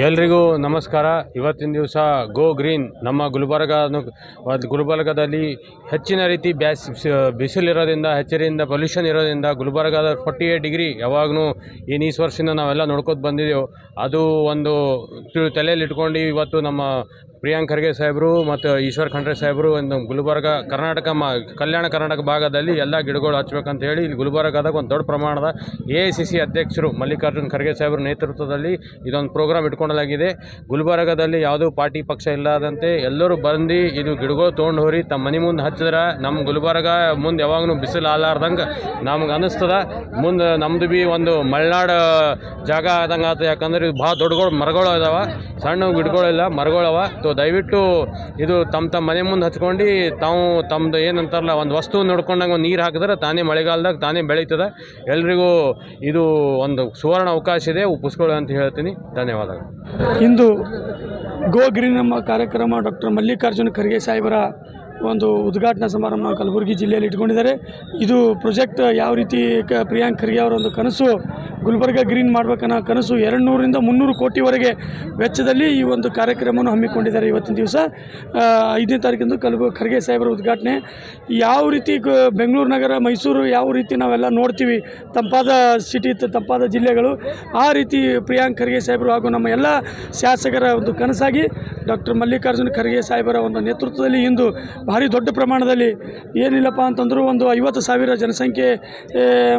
ಎಲ್ರಿಗೂ ನಮಸ್ಕಾರ. ಇವತ್ತಿನ ದಿವಸ ಗೋ ಗ್ರೀನ್ ನಮ್ಮ ಗುಲ್ಬರ್ಗ ಗುಲ್ಬರ್ಗದಲ್ಲಿ ಹೆಚ್ಚಿನ ರೀತಿ ಬ್ಯಾಸ್ ಬಿಸಿಲಿರೋದ್ರಿಂದ ಹೆಚ್ಚರಿಂದ ಪೊಲ್ಯೂಷನ್ ಇರೋದ್ರಿಂದ ಗುಲ್ಬರ್ಗದ ಫೋರ್ಟಿ ಏಟ್ ಡಿಗ್ರಿ ಯಾವಾಗೂ ಏನು ಈ ವರ್ಷದಿಂದ ನಾವೆಲ್ಲ ನೋಡ್ಕೊತ ಬಂದಿದ್ದೆವು ಅದು ಒಂದು ತಲೆಯಲ್ಲಿ ಇಟ್ಕೊಂಡು ಇವತ್ತು ನಮ್ಮ ಪ್ರಿಯಾಂಕ್ ಖರ್ಗೆ ಸಾಹೇಬರು ಮತ್ತು ಈಶ್ವರ್ ಖಂಡ್ರೆ ಸಾಹೇಬರು ಒಂದು ಗುಲ್ಬರ್ಗ ಕರ್ನಾಟಕ ಮ, ಕಲ್ಯಾಣ ಕರ್ನಾಟಕ ಭಾಗದಲ್ಲಿ ಎಲ್ಲ ಗಿಡಗಳು ಹಚ್ಬೇಕಂತ ಹೇಳಿ ಇಲ್ಲಿ ಗುಲ್ಬರ್ಗದಾಗ ಒಂದು ದೊಡ್ಡ ಪ್ರಮಾಣದ ಎ ಐ ಸಿ ಸಿ ಅಧ್ಯಕ್ಷರು ಮಲ್ಲಿಕಾರ್ಜುನ್ ಖರ್ಗೆ ಸಾಹೇಬರ ನೇತೃತ್ವದಲ್ಲಿ ಇದೊಂದು ಪ್ರೋಗ್ರಾಮ್ ಇಟ್ಕೊಳ್ಳಲಾಗಿದೆ ಗುಲ್ಬರ್ಗದಲ್ಲಿ ಯಾವುದೂ ಪಾರ್ಟಿ ಪಕ್ಷ ಇಲ್ಲದಂತೆ ಎಲ್ಲರೂ ಬಂದು ಇದು ಗಿಡಗಳು ತೊಗೊಂಡು ಹೋರಿ, ತಮ್ಮ ಮನೆ ಮುಂದೆ ಹಚ್ಚಿದ್ರೆ ನಮ್ಮ ಗುಲ್ಬರ್ಗ ಮುಂದೆ ಯಾವಾಗಲೂ ಬಿಸಿಲು ಆಲಾರ್ದಂಗೆ ನಮ್ಗೆ ಅನ್ನಿಸ್ತದ. ಮುಂದೆ ನಮ್ಮದು ಭೀ ಒಂದು ಮಲೆನಾಡು ಜಾಗ ಆದಂಗೆ ಆತ. ಯಾಕಂದ್ರೆ ಇದು ಭಾಳ ದೊಡ್ಡಗಳು ಮರಗಳು ಇದಾವ. ಸಣ್ಣ ಗಿಡಗಳಿಲ್ಲ ಮರಗಳವ ತೋ ದಯವಿಟ್ಟು ಇದು ತಮ್ಮ ತಮ್ಮ ಮನೆ ಮುಂದೆ ಹಚ್ಕೊಂಡು ತಾವು ತಮ್ಮದು ಏನಂತಾರಲ್ಲ, ಒಂದು ವಸ್ತು ನೋಡ್ಕೊಂಡಂಗೆ ಒಂದು ನೀರು ಹಾಕಿದ್ರೆ ತಾನೇ ಮಳೆಗಾಲದಾಗ ತಾನೇ ಬೆಳೀತದೆ. ಎಲ್ರಿಗೂ ಇದು ಒಂದು ಸುವರ್ಣ ಅವಕಾಶ ಇದೆ. ಉಪ್ಪಿಸ್ಕೊಳ್ಳಿ ಅಂತ ಹೇಳ್ತೀನಿ. ಧನ್ಯವಾದಗಳು ಇಂದು ಗೋ ಗ್ರೀನ್ ಎಂಬ ಕಾರ್ಯಕ್ರಮ ಡಾಕ್ಟರ್ ಮಲ್ಲಿಕಾರ್ಜುನ ಖರ್ಗೆ ಸಾಹೇಬರ ಒಂದು ಉದ್ಘಾಟನಾ ಸಮಾರಂಭ ಕಲಬುರಗಿ ಜಿಲ್ಲೆಯಲ್ಲಿ ಇಟ್ಕೊಂಡಿದ್ದಾರೆ. ಇದು ಪ್ರೊಜೆಕ್ಟ್ ಯಾವ ರೀತಿ ಕ ಪ್ರಿಯಾಂಕ್ ಖರ್ಗೆ ಅವರ ಒಂದು ಕನಸು, ಗುಲ್ಬರ್ಗ ಗ್ರೀನ್ ಮಾಡಬೇಕನ್ನೋ ಕನಸು ಎರಡು ನೂರಿಂದ ಮುನ್ನೂರು ಕೋಟಿವರೆಗೆ ವೆಚ್ಚದಲ್ಲಿ ಈ ಒಂದು ಕಾರ್ಯಕ್ರಮವನ್ನು ಹಮ್ಮಿಕೊಂಡಿದ್ದಾರೆ ಇವತ್ತಿನ ದಿವಸ. ಐದನೇ ತಾರೀಕಿಂದು ಕಲಬು ಖರ್ಗೆ ಸಾಹೇಬರ ಉದ್ಘಾಟನೆ. ಯಾವ ರೀತಿ ಬೆಂಗಳೂರು ನಗರ, ಮೈಸೂರು ಯಾವ ರೀತಿ ನಾವೆಲ್ಲ ನೋಡ್ತೀವಿ, ತಂಪಾದ ಸಿಟಿ ತಂಪಾದ ಜಿಲ್ಲೆಗಳು, ಆ ರೀತಿ ಪ್ರಿಯಾಂಕ್ ಖರ್ಗೆ ಸಾಹೇಬರು ಹಾಗೂ ನಮ್ಮ ಎಲ್ಲ ಶಾಸಕರ ಒಂದು ಕನಸಾಗಿ ಡಾಕ್ಟರ್ ಮಲ್ಲಿಕಾರ್ಜುನ ಖರ್ಗೆ ಸಾಹೇಬರ ಒಂದು ನೇತೃತ್ವದಲ್ಲಿ ಇಂದು ಭಾರಿ ದೊಡ್ಡ ಪ್ರಮಾಣದಲ್ಲಿ ಏನಿಲ್ಲಪ್ಪ ಅಂತಂದರೂ ಒಂದು ಐವತ್ತು ಸಾವಿರ ಜನಸಂಖ್ಯೆ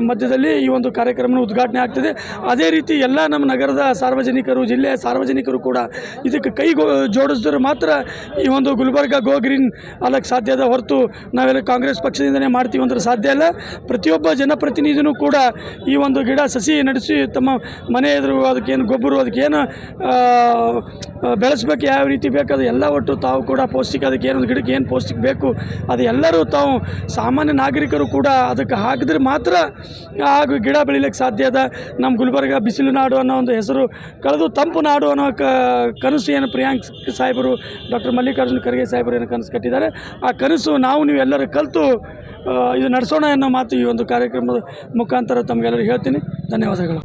ಮಧ್ಯದಲ್ಲಿ ಈ ಒಂದು ಕಾರ್ಯಕ್ರಮ ಉದ್ಘಾಟನೆ ಆಗ್ತದೆ. ಅದೇ ರೀತಿ ಎಲ್ಲ ನಮ್ಮ ನಗರದ ಸಾರ್ವಜನಿಕರು, ಜಿಲ್ಲೆಯ ಸಾರ್ವಜನಿಕರು ಕೂಡ ಇದಕ್ಕೆ ಕೈ ಜೋಡಿಸಿದ್ರೆ ಮಾತ್ರ ಈ ಒಂದು ಗುಲ್ಬರ್ಗ, ಗೋ ಗ್ರೀನ್ ಅಲ್ಲಕ್ಕೆ ಸಾಧ್ಯ ಅದ. ಹೊರತು ನಾವೆಲ್ಲ ಕಾಂಗ್ರೆಸ್ ಪಕ್ಷದಿಂದನೇ ಮಾಡ್ತೀವಿ ಅಂದ್ರೆ ಸಾಧ್ಯ ಇಲ್ಲ ಪ್ರತಿಯೊಬ್ಬ ಜನಪ್ರತಿನಿಧಿನೂ ಕೂಡ ಈ ಒಂದು ಗಿಡ ಸಸಿ ನಡೆಸಿ ತಮ್ಮ ಮನೆ ಎದುರು ಅದಕ್ಕೇನು ಗೊಬ್ಬರ, ಅದಕ್ಕೇನು ಬೆಳೆಸ್ಬೇಕು ಯಾವ ರೀತಿ ಬೇಕು, ಅದು ಎಲ್ಲ ಒಟ್ಟು ತಾವು ಕೂಡ ಪೌಷ್ಟಿಕ, ಅದಕ್ಕೆ ಏನೊಂದು ಗಿಡಕ್ಕೆ ಏನು ಪೌಷ್ಟಿಕ ಬೇಕು, ಅದು ಎಲ್ಲರೂ ತಾವು ಸಾಮಾನ್ಯ ನಾಗರಿಕರು ಕೂಡ ಅದಕ್ಕೆ ಹಾಕಿದ್ರೆ ಮಾತ್ರ ಹಾಗೂ ಗಿಡ ಬೆಳಿಲಿಕ್ಕೆ ಸಾಧ್ಯ ಅದ. ನಮ್ಮ ಗುಲ್ಬರ್ಗ ಬಿಸಿಲು ನಾಡು ಅನ್ನೋ ಒಂದು ಹೆಸರು ಕಳೆದು ತಂಪು ನಾಡು ಅನ್ನೋ ಕನಸು ಏನು ಪ್ರಿಯಾಂಕ್ ಸಾಹೇಬರು, ಡಾಕ್ಟರ್ ಮಲ್ಲಿಕಾರ್ಜುನ ಖರ್ಗೆ ಸಾಹೇಬರು ಏನು ಕನಸು ಕಟ್ಟಿದ್ದಾರೆ. ಆ ಕನಸು ನಾವು ನೀವು ಎಲ್ಲರೂ ಕಲಿತು ಇದು ನಡೆಸೋಣ ಅನ್ನೋ ಮಾತು ಈ ಒಂದು ಕಾರ್ಯಕ್ರಮದ ಮುಖಾಂತರ ತಮಗೆಲ್ಲರಿಗೂ ಹೇಳ್ತೀನಿ. ಧನ್ಯವಾದಗಳು.